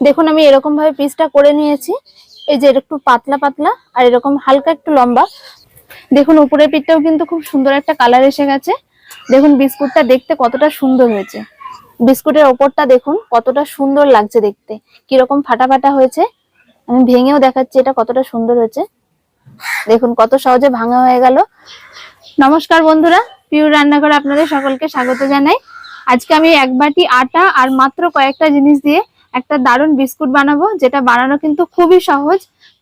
দেখুন, আমি এরকম ভাবে পিসটা করে নিয়েছি। এই যে একটু পাতলা পাতলা আর এরকম হালকা একটু লম্বা। দেখুন, উপরের পিঠটাও কিন্তু খুব সুন্দর একটা কালার এসে গেছে। দেখুন, বিস্কুটটা দেখতে কতটা সুন্দর হয়েছে। বিস্কুটের ওপরটা দেখুন, কতটা সুন্দর লাগছে দেখতে। কীরকম ফাটা ফাটা হয়েছে। আমি ভেঙেও দেখাচ্ছি এটা কতটা সুন্দর হয়েছে। দেখুন, কত সহজে ভাঙা হয়ে গেল। নমস্কার বন্ধুরা পিউর রান্নাঘরে আপনাদের সকলকে স্বাগত জানাই। আজকে আমি এক বাটি আটা আর মাত্র কয়েকটা জিনিস দিয়ে একটা দারুণ বিস্কুট বানাবো, যেটা বানানো কিন্তু খুবই সহজ।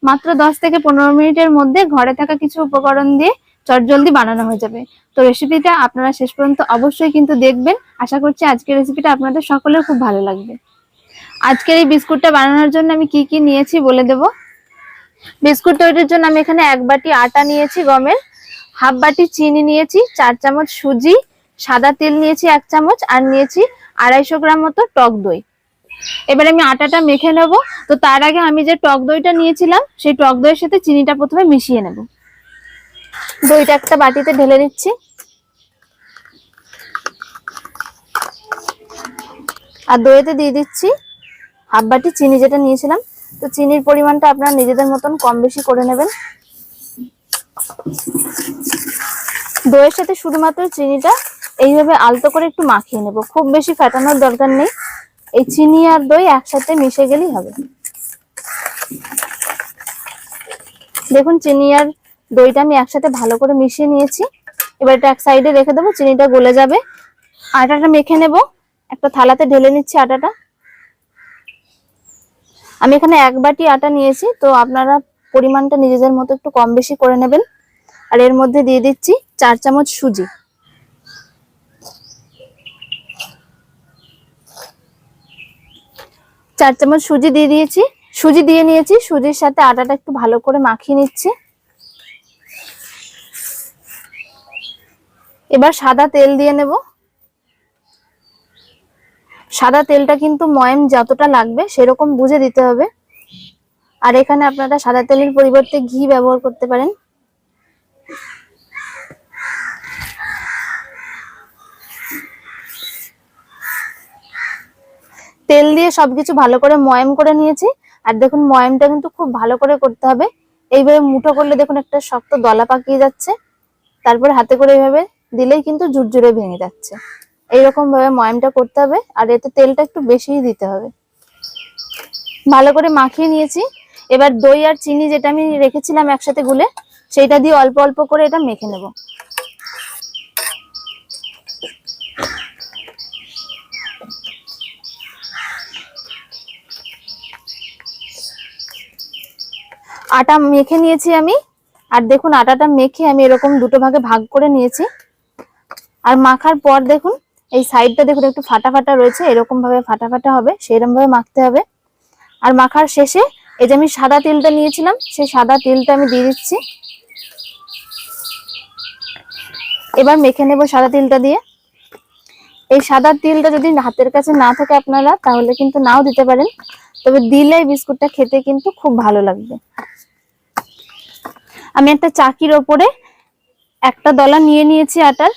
মাত্র দশ থেকে পনেরো মিনিটের মধ্যে ঘরে থাকা কিছু উপকরণ দিয়ে চটজলদি বানানো হয়ে যাবে। তো রেসিপিটা আপনারা শেষ পর্যন্ত অবশ্যই কিন্তু দেখবেন। আশা করছি আজকের রেসিপিটা আপনাদের সকলের খুব ভালো লাগবে। আজকের এই বিস্কুটটা বানানোর জন্য আমি কি কি নিয়েছি বলে দেব। বিস্কুট তৈরির জন্য আমি এখানে এক বাটি আটা নিয়েছি গমের, হাফ বাটি চিনি নিয়েছি, চার চামচ সুজি, সাদা তেল নিয়েছি এক চামচ, আর নিয়েছি আড়াইশো গ্রাম মতো টক দই। এবার আমি আটাটা মেখে নেব। তো তার আগে আমি যে টক দইটা নিয়েছিলাম, সেই টক দইয়ের সাথে চিনিটা প্রথমে মিশিয়ে নেব। দইটা একটা বাটিতে ঢেলে নিচ্ছি। আর দইতে দিয়ে দিচ্ছি হাফ বাটি চিনি যেটা নিয়েছিলাম। তো চিনির পরিমাণটা আপনারা নিজেদের মতন কম বেশি করে নেবেন। দইয়ের সাথে শুধুমাত্র চিনিটা এইভাবে আলতো করে একটু মাখিয়ে নেব। খুব বেশি ফাটানোর দরকার নেই। এই চিনি আর দই একসাথে মিশে গেলেই হবে। দেখুন, চিনি আর দইটা আমি একসাথে ভালো করে মিশিয়ে নিয়েছি। এবার এটা এক সাইডে রেখে দেবো, চিনিটা গলে যাবে। আটাটা মেখে নেব। একটা থালাতে ঢেলে নিচ্ছি আটাটা। আমি এখানে এক বাটি আটা নিয়েছি, তো আপনারা পরিমাণটা নিজেদের মতো একটু কম বেশি করে নেবেন। আর এর মধ্যে দিয়ে দিচ্ছি চার চামচ সুজি। চার চামচ সুজি দিয়ে দিয়েছি। সুজি দিয়ে নিয়েছি। সুজির সাথে আটাটা একটু ভালো করে মাখিয়ে নিচ্ছি। এবার সাদা তেল দিয়ে নেব। সাদা তেলটা কিন্তু ময়ম যতটা লাগবে সেরকম বুঝে দিতে হবে। আর এখানে আপনারা সাদা তেলের পরিবর্তে ঘি ব্যবহার করতে পারেন। তেল দিয়ে সবকিছু ভালো করে ময়ম করে নিয়েছি। আর দেখুন, ময়মটা কিন্তু খুব ভালো করে করতে হবে। এইভাবে মুঠো করলে দেখুন একটা শক্ত দলা পাকিয়ে যাচ্ছে। তারপর হাতে করে এইভাবে দিলেই কিন্তু ঝুরঝুরে ভেঙে যাচ্ছে। এইরকম ভাবে ময়মটা করতে হবে, আর এতে তেলটা একটু বেশিই দিতে হবে। ভালো করে মাখিয়ে নিয়েছি। এবার দই আর চিনি যেটা আমি রেখেছিলাম একসাথে গুলে, সেইটা দিয়ে অল্প অল্প করে এটা মেখে নেব। আটা মেখে নিয়েছি আমি। আর দেখুন, আটাটা মেখে আমি এরকম দুটো ভাগে ভাগ করে নিয়েছি। আর মাখার পর দেখুন, এই সাইডটা দেখুন, একটু ফাটা ফাটা রয়েছে এরকম ভাবে ফাটা ফাটা হবে সেরকম ভাবে মাখতে হবে। আর মাখার শেষে এই যে আমি সাদা তিলটা নিয়েছিলাম, সেই সাদা তিলটা আমি দিয়ে দিচ্ছি। এবার মেখে নেব সাদা তিলটা দিয়ে। এই সাদা তিলটা যদি হাতের কাছে না থাকে আপনারা, তাহলে কিন্তু নাও দিতে পারেন। তবে দিলে বিস্কুটটা খেতে কিন্তু খুব ভালো লাগবে। আমি একটা চাকির ওপরে একটা দলা নিয়ে নিয়েছি আটার।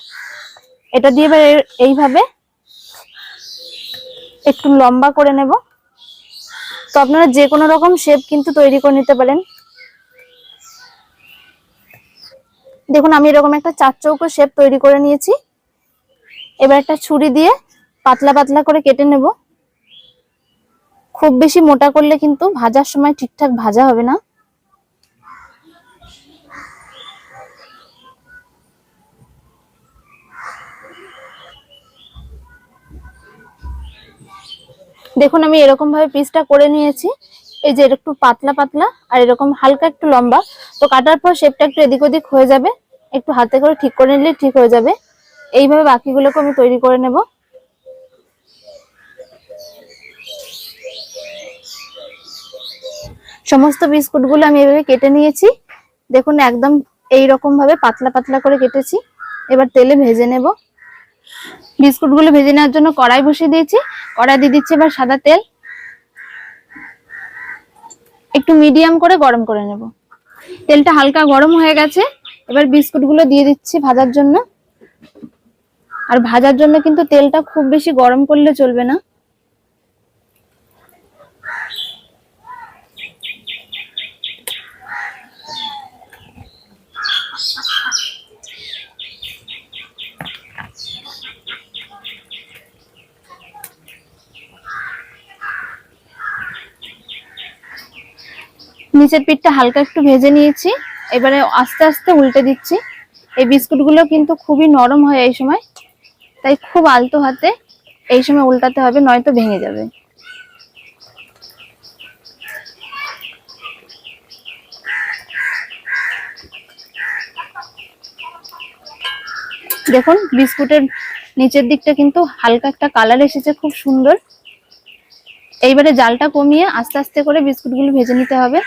এটা দিয়ে এবার এইভাবে একটু লম্বা করে নেব। তো আপনারা যে কোনো রকম শেপ কিন্তু তৈরি করে নিতে পারেন। দেখুন, আমি এরকম একটা চার চৌকো শেপ তৈরি করে নিয়েছি। এবার একটা ছুরি দিয়ে পাতলা পাতলা করে কেটে নেব। খুব বেশি মোটা করলে কিন্তু ভাজার সময় ঠিকঠাক ভাজা হবে না। দেখুন, আমি এরকম ভাবে পিসটা করে নিয়েছি। এই যে একটু পাতলা পাতলা আর এরকম হালকা একটু লম্বা। তো কাটার পর শেপটা একটু এদিক ওদিক হয়ে যাবে। একটু হাতে করে ঠিক করে নিলে ঠিক হয়ে যাবে। এইভাবে বাকিগুলোকে আমি তৈরি করে নেব। সমস্ত বিস্কুটগুলো আমি এভাবে কেটে নিয়েছি। দেখুন, একদম এই রকম ভাবে পাতলা পাতলা করে কেটেছি। এবার তেলে ভেজে নেব। বিস্কুটগুলো ভেজে নেওয়ার জন্য কড়াই বসিয়ে দিয়েছি। কড়াই দিয়ে দিচ্ছি এবার সাদা তেল। একটু মিডিয়াম করে গরম করে নেব। তেলটা হালকা গরম হয়ে গেছে। এবার বিস্কুটগুলো দিয়ে দিচ্ছি ভাজার জন্য। আর ভাজার জন্য কিন্তু তেলটা খুব বেশি গরম করলে চলবে না। নিচের পিঠটা হালকা একটু ভেজে নিয়েছি। এবারে আস্তে আস্তে উল্টে দিচ্ছি। এই বিস্কুটগুলো কিন্তু খুবই নরম হয় এই সময়, তাই খুব আলতো হাতে এই সময় উল্টাতে হবে, নয়তো ভেঙে যাবে। দেখুন, বিস্কুটের নিচের দিকটা কিন্তু হালকা একটা কালার এসেছে, খুব সুন্দর। এইবারে জালটা কমিয়ে আস্তে আস্তে করে বিস্কুটগুলো ভেজে নিতে হবে।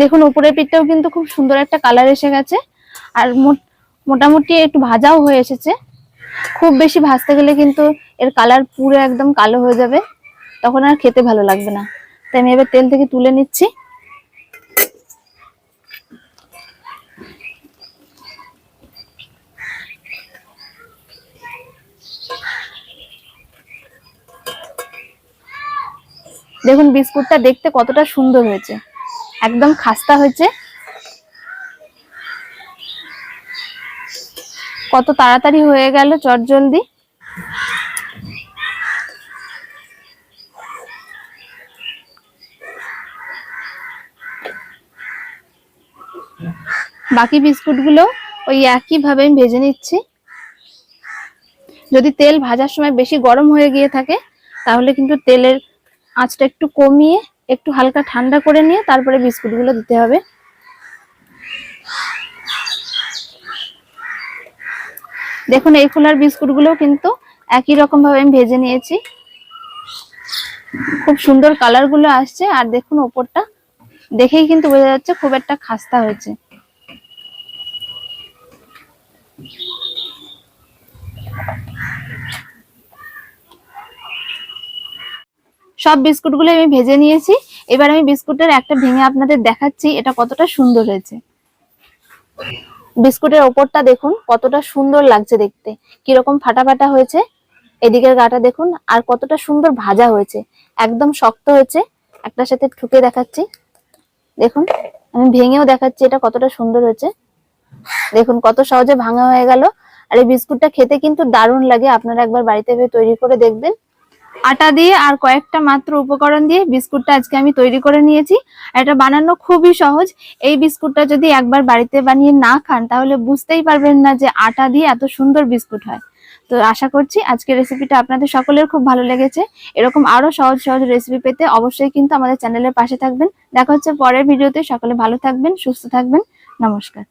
দেখুন, উপরের পিঠটাও কিন্তু খুব সুন্দর একটা কালার এসে গেছে। আর মোট- মোটামুটি একটু ভাজাও হয়ে এসেছে। খুব বেশি ভাজতে গেলে কিন্তু এর কালার পুরো একদম কালো হয়ে যাবে। তখন আর খেতে ভালো লাগবে না। তাই আমি এবার তেল থেকে তুলে নিচ্ছি। দেখুন, বিস্কুটটা দেখতে কতটা সুন্দর হয়েছে। একদম খাস্তা হয়েছে। কত তাড়াতাড়ি হয়ে গেল চট জলদি বাকি বিস্কুটগুলো ওই একই ভাবে আমি ভেজে নিচ্ছি। যদি তেল ভাজার সময় বেশি গরম হয়ে গিয়ে থাকে, তাহলে কিন্তু তেলের আঁচটা একটু কমিয়ে একটু হালকা ঠান্ডা করে নিয়ে তারপরে বিস্কুটগুলো দিতে হবে। দেখুন, এই খোলার বিস্কুটগুলো কিন্তু একই রকম ভাবে আমি ভেজে নিয়েছি। খুব সুন্দর কালারগুলো আসছে আর দেখুন, ওপরটা দেখেই কিন্তু বোঝা যাচ্ছে খুব একটা খাস্তা হয়েছে। সব বিস্কুটগুলো আমি ভেজে নিয়েছি। এবার আমি বিস্কুটের একটা ভেঙে আপনাদের দেখাচ্ছি, এটা কতটা সুন্দর হয়েছে। বিস্কুটের ওপরটা দেখুন, কতটা সুন্দর লাগছে দেখতে। কীরকম ফাটা ফাটা হয়েছে। এদিকের গাটা দেখুন, আর কতটা সুন্দর ভাজা হয়েছে। একদম শক্ত হয়েছে। একটার সাথে ঠুকে দেখাচ্ছি। দেখুন, আমি ভেঙেও দেখাচ্ছি এটা কতটা সুন্দর হয়েছে। দেখুন, কত সহজে ভাঙা হয়ে গেল। আর এই বিস্কুটটা খেতে কিন্তু দারুণ লাগে। আপনারা একবার বাড়িতে তৈরি করে দেখবেন। আটা দিয়ে আর কয়েকটা মাত্র উপকরণ দিয়ে বিস্কুটটা আজকে আমি তৈরি করে নিয়েছি। এটা বানানো খুবই সহজ। এই বিস্কুটটা যদি একবার বাড়িতে বানিয়ে না খান, তাহলে বুঝতেই পারবেন না যে আটা দিয়ে এত সুন্দর বিস্কুট হয়। তো আশা করছি আজকের রেসিপিটা আপনাদের সকলের খুব ভালো লেগেছে। এরকম আরও সহজ সহজ রেসিপি পেতে অবশ্যই কিন্তু আমাদের চ্যানেলের পাশে থাকবেন। দেখা হচ্ছে পরের ভিডিওতে সকলে ভালো থাকবেন, সুস্থ থাকবেন। নমস্কার।